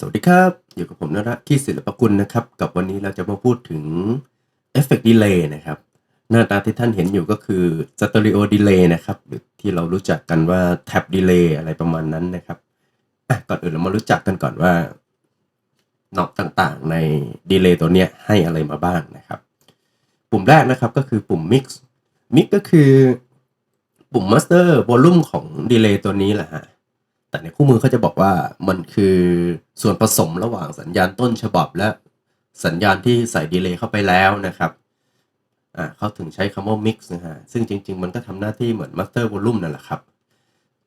สวัสดีครับอยู่กับผมนระที่ศิลปกุลนะครับ กับวันนี้เราจะมาพูดถึง Effect Delay นะครับ หน้าตาที่ท่านเห็นอยู่ก็คือ Stereo Delay นะครับหรือที่เรารู้จักกันว่า Tab Delay อะไรประมาณนั้นนะครับก่อนอื่นเรามารู้จักกันก่อนว่านอบต่างๆ ใน Delay ตัวเนี้ยให้อะไรมาบ้างนะครับ ปุ่มแรกนะครับก็คือปุ่ม Mix Mix ก็คือปุ่ม Master Volume ของ Delay ตัวนี้แหละฮะ แต่ในคู่มือเขาจะบอกว่ามันคือส่วนผสมระหว่างสัญญาณต้นฉบับและสัญญาณที่ใส่ดีเลย์เข้าไปแล้วนะครับอ่าเขาถึงใช้คำว่า mix นะฮะซึ่งจริง ๆ มันก็ทำหน้าที่เหมือน master volume นั่นแหละครับ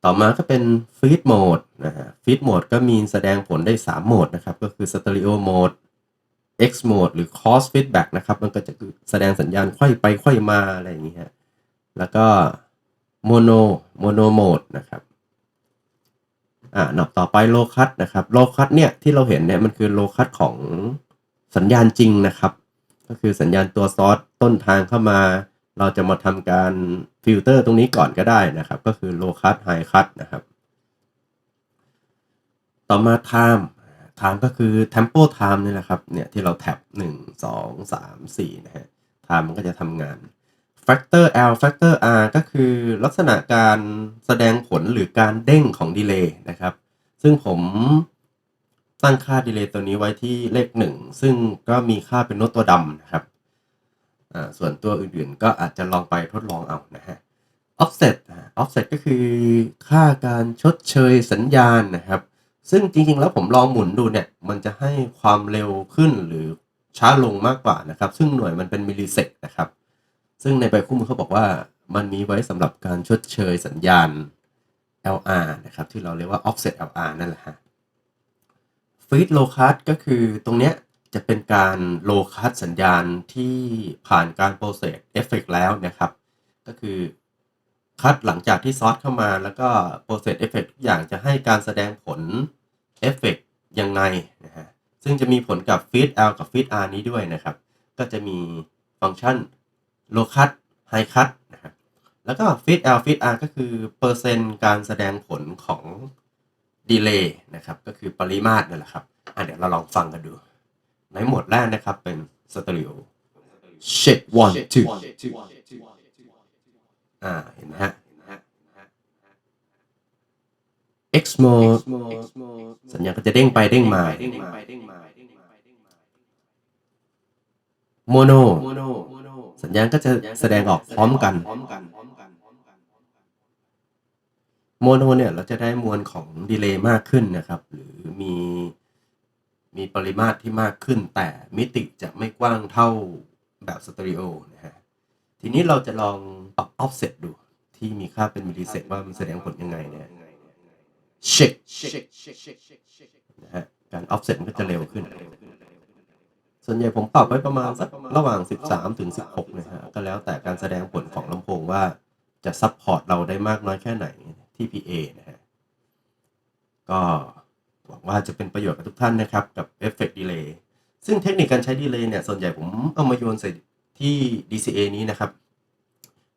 ต่อมาก็เป็น feed mode นะฮะ feed mode ก็มีแสดงผลได้ 3 โหมดนะครับ ก็คือ stereo mode X mode หรือ cross feedback นะครับ มันก็จะแสดงสัญญาณไขว้ไปไขว้มาอะไรอย่างนี้ฮะแล้วก็ mono mono mode นะครับ อ่าหนอบต่อไปโลคัตนะครับโลคัตเนี่ยที่เราเห็นเนี่ยมันคือโลคัตของสัญญาณจริงนะครับ ก็คือสัญญาณตัวซอสต้นทางเข้ามา เราจะมาทำการฟิลเตอร์ตรงนี้ก่อนก็ได้นะครับ ก็คือโลคัตไฮคัตนะครับ ต่อมา time time ก็คือ tempo time นี่แหละครับเนี่ยที่เราแท็บ1 2 3 4นะฮะ time มันก็จะทำงาน factor L factor R ก็คือลักษณะการแสดงผลหรือการเด้งของดีเลย์นะครับ ซึ่งผมตั้งค่าดีเลย์ตัวนี้ไว้ที่เลขหนึ่งซึ่งก็มีค่าเป็นโน้ตตัวดำนะครับ ส่วนตัวอื่นๆก็อาจจะลองไปทดลองเอานะฮะ offset offset ก็คือค่าการชดเชยสัญญาณนะครับ ซึ่งจริงๆ แล้วผมลองหมุนดูเนี่ย มันจะให้ความเร็วขึ้นหรือช้าลงมากกว่านะครับ ซึ่งหน่วยมันเป็นมิลลิเซกนะครับ ซึ่งในใบคู่มือเขาบอกว่ามันมีไว้สำหรับการชดเชยสัญญาณ LR นะครับ ที่เราเรียกว่า offset LR นั่นแหละฮะ feed low cut ก็คือตรงเนี้ยจะเป็นการ low cut สัญญาณที่ผ่านการ process effect แล้วนะครับ ก็คือคัดหลังจากที่ซอสเข้ามาแล้วก็ process effect ทุกอย่างจะให้การแสดงผล effect ยังไงนะฮะซึ่งจะมีผลกับ feed L กับ feed R นี้ด้วยนะครับ ก็จะมีฟังก์ชัน low cut high cut นะครับแล้วก็ feed L feed R ก็คือเปอร์เซ็นต์การแสดงผลของ delay นะครับ ก็คือปริมาตรนั่นแหละครับอะเดี๋ยวเราลองฟังกันดู ในโหมดแรกนะครับเป็น stereo shake one two อ่าเห็นไหมฮะ X mode สัญญาณก็จะเด้งไปเด้งมา mono สัญญาณก็จะแสดงออกพร้อมกัน โมโนเนี่ยเราจะได้มวลของดีเลย์มากขึ้นนะครับ หรือมีมีปริมาตรที่มากขึ้น แต่มิติจะไม่กว้างเท่าแบบสเตอริโอนะฮะทีนี้เราจะลองปรับ offset ดู ที่มีค่าเป็นมิลลิเซกว่ามันแสดงผลยังไงเนี่ย shake นะฮะการ offset มันก็จะเร็วขึ้น ส่วนใหญ่ผมปรับไว้ประมาณสักระหว่าง 13 ถึง 16นะฮะก็แล้วแต่การแสดงผลของลำโพงว่าจะซัพพอร์ตเราได้มากน้อยแค่ไหนที่ PA นะฮะก็หวังว่าจะเป็นประโยชน์กับทุกท่านนะครับ กับ Effect Delay ซึ่งเทคนิคการใช้ดีเลย์เนี่ยส่วนใหญ่ผมเอามาโยนใส่ที่ DCA นี้นะครับ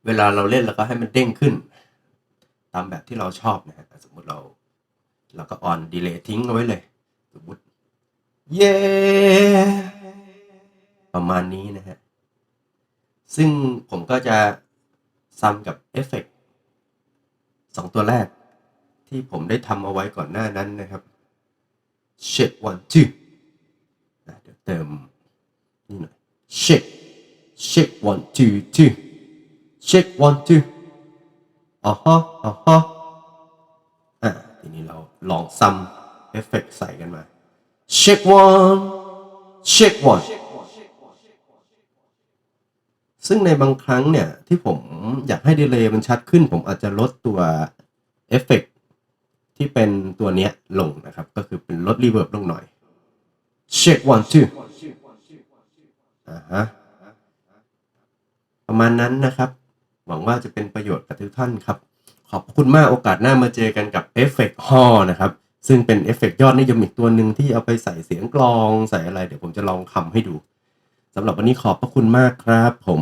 เวลาเราเล่นแล้วก็ให้มันเด้งขึ้น ตามแบบที่เราชอบนะฮะสมมติเราเราก็ออนดีเลย์ทิ้งเอาไว้เลย สมมติเย้ ประมาณนี้นะฮะ ซึ่งผมก็จะซ้ำกับเอฟเฟกสองตัวแรก ที่ผมได้ทำเอาไว้ก่อนหน้านั้นนะครับ shake one two นะเดี๋ยวเติมนี่หน่อย shake shake one two two shake one two อ่าฮะอ่าฮะอะทีนี้เราลองซ้ำเอฟเฟกใส่กันมา shake one shake one ซึ่งในบางครั้งเนี่ย ที่ผมอยากให้ดีเลย์มันชัดขึ้น ผมอาจจะลดตัวเอฟเฟกที่เป็นตัวเนี้ยลงนะครับ ก็คือเป็นลดรีเวิร์บลงหน่อย shake one two อ่าฮะประมาณนั้นนะครับ หวังว่าจะเป็นประโยชน์กับทุกท่านครับ ขอบคุณมากโอกาสหน้ามาเจอกันกับเอฟเฟกฮอนะครับ ซึ่งเป็นเอฟเฟกยอดนิยมอีกตัวหนึ่งที่เอาไปใส่เสียงกลองใส่อะไร เดี๋ยวผมจะลองทำให้ดู สำหรับวันนี้ขอบพระคุณมากครับผม